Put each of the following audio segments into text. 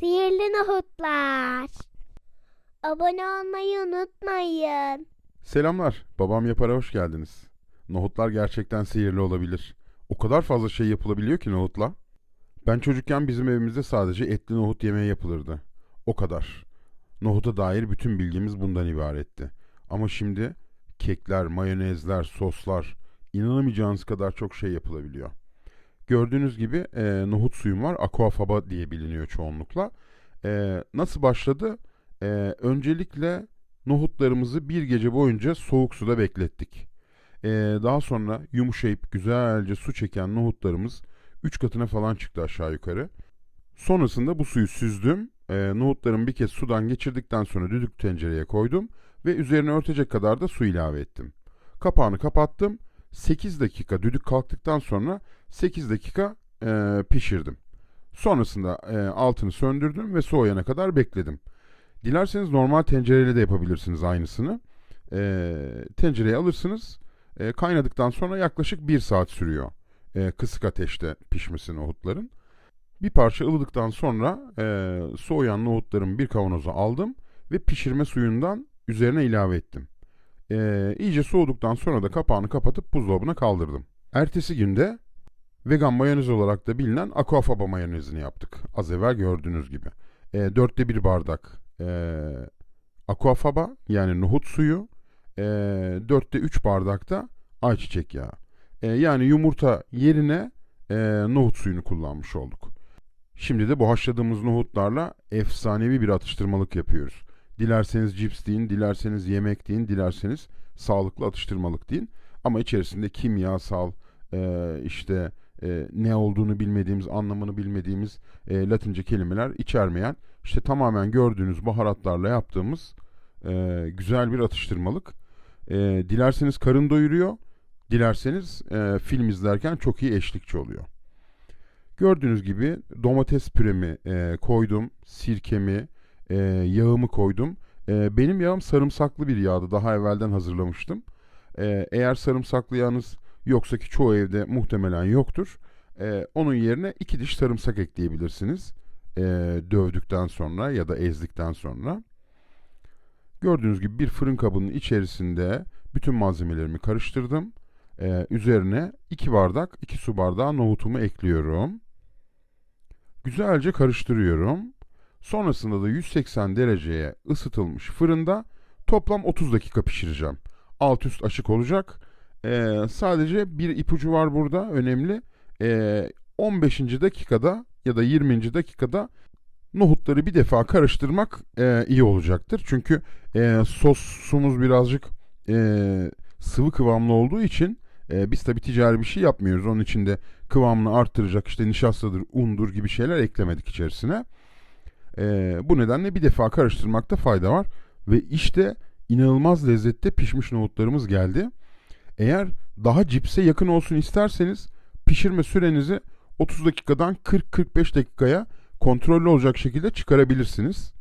Sihirli nohutlar. Abone olmayı unutmayın. Selamlar. Babam Yapar'a hoş geldiniz. Nohutlar gerçekten sihirli olabilir. O kadar fazla şey yapılabiliyor ki nohutla. Ben çocukken bizim evimizde sadece etli nohut yemeği yapılırdı. O kadar. Nohuta dair bütün bilgimiz bundan ibaretti. Ama şimdi kekler, mayonezler, soslar, inanamayacağınız kadar çok şey yapılabiliyor. Gördüğünüz gibi e, nohut suyum var. Aquafaba diye biliniyor çoğunlukla. E, nasıl başladı? E, öncelikle nohutlarımızı bir gece boyunca soğuk suda beklettik. Ee, daha sonra yumuşayıp güzelce su çeken nohutlarımız 3 katına falan çıktı aşağı yukarı. Sonrasında bu suyu süzdüm. Ee, nohutlarımı bir kez sudan geçirdikten sonra düdük tencereye koydum ve üzerine örtecek kadar da su ilave ettim. Kapağını kapattım. 8 dakika düdük kalktıktan sonra 8 dakika e, pişirdim. Sonrasında e, altını söndürdüm ve soğuyana kadar bekledim. Dilerseniz normal tencereyle de yapabilirsiniz aynısını. Ee, tencereye alırsınız. Ee, kaynadıktan sonra yaklaşık bir saat sürüyor. Ee, kısık ateşte pişmesi nohutların. Bir parça ılıdıktan sonra e, soğuyan nohutların bir kavanoza aldım ve pişirme suyundan üzerine ilave ettim. Ee, iyice soğuduktan sonra da kapağını kapatıp buzdolabına kaldırdım. Ertesi günde vegan mayonez olarak da bilinen aquafaba mayonezini yaptık. Az evvel gördüğünüz gibi. E, dörtte bir bardak e, aquafaba yani nohut suyu, e, dörtte üç bardak da ayçiçek yağı. E, yani yumurta yerine e, nohut suyunu kullanmış olduk. Şimdi de bu haşladığımız nohutlarla efsanevi bir atıştırmalık yapıyoruz. Dilerseniz cips deyin, dilerseniz yemek deyin, dilerseniz sağlıklı atıştırmalık deyin. Ama içerisinde kimyasal, e, işte e, ne olduğunu bilmediğimiz, anlamını bilmediğimiz e, Latince kelimeler içermeyen, işte tamamen gördüğünüz baharatlarla yaptığımız e, güzel bir atıştırmalık. E, dilerseniz karın doyuruyor, dilerseniz e, film izlerken çok iyi eşlikçi oluyor. Gördüğünüz gibi domates püremi e, koydum, sirkemi, e, yağımı koydum. E, benim yağım sarımsaklı bir yağdı, daha evvelden hazırlamıştım. E, eğer sarımsaklı yağınız yoksa ki çoğu evde muhtemelen yoktur. E, onun yerine iki diş sarımsak ekleyebilirsiniz. E, dövdükten sonra ya da ezdikten sonra. Gördüğünüz gibi bir fırın kabının içerisinde bütün malzemelerimi karıştırdım. E, üzerine 2 bardak, 2 su bardağı nohutumu ekliyorum. Güzelce karıştırıyorum. Sonrasında da 180 dereceye ısıtılmış fırında toplam 30 dakika pişireceğim. Alt üst açık olacak. Ee, sadece bir ipucu var burada önemli. Ee, 15. dakikada ya da 20. dakikada nohutları bir defa karıştırmak e, iyi olacaktır. Çünkü e, sosumuz birazcık e, sıvı kıvamlı olduğu için e, biz tabi ticari bir şey yapmıyoruz. Onun içinde kıvamını arttıracak işte nişastadır, undur gibi şeyler eklemedik içerisine. E, bu nedenle bir defa karıştırmakta fayda var. Ve işte inanılmaz lezzette pişmiş nohutlarımız geldi. Eğer daha cipse yakın olsun isterseniz pişirme sürenizi 30 dakikadan 40-45 dakikaya kontrollü olacak şekilde çıkarabilirsiniz.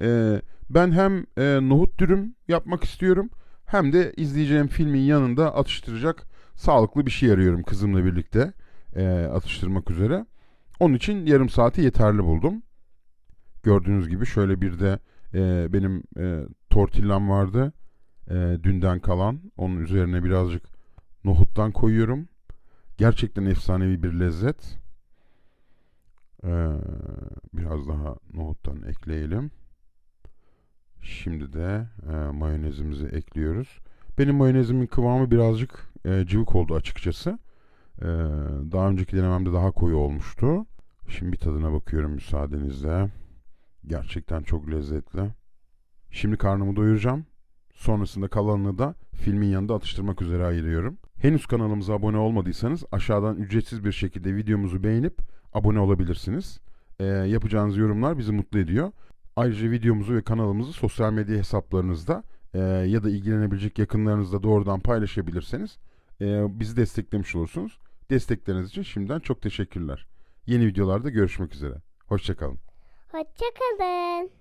Ee, ben hem e, nohut dürüm yapmak istiyorum hem de izleyeceğim filmin yanında atıştıracak sağlıklı bir şey arıyorum kızımla birlikte e, atıştırmak üzere. Onun için yarım saati yeterli buldum. Gördüğünüz gibi şöyle bir de e, benim e, tortillam vardı e, dünden kalan. Onun üzerine birazcık nohuttan koyuyorum. Gerçekten efsanevi bir lezzet. Ee, biraz daha nohuttan ekleyelim. Şimdi de e, mayonezimizi ekliyoruz. Benim mayonezimin kıvamı birazcık e, cıvık oldu açıkçası. E, daha önceki denememde daha koyu olmuştu. Şimdi bir tadına bakıyorum müsaadenizle. Gerçekten çok lezzetli. Şimdi karnımı doyuracağım. Sonrasında kalanını da filmin yanında atıştırmak üzere ayırıyorum. Henüz kanalımıza abone olmadıysanız aşağıdan ücretsiz bir şekilde videomuzu beğenip abone olabilirsiniz. Ee, yapacağınız yorumlar bizi mutlu ediyor. Ayrıca videomuzu ve kanalımızı sosyal medya hesaplarınızda e, ya da ilgilenebilecek yakınlarınızla doğrudan paylaşabilirseniz e, bizi desteklemiş olursunuz. Destekleriniz için şimdiden çok teşekkürler. Yeni videolarda görüşmek üzere. Hoşçakalın. Hoşçakalın.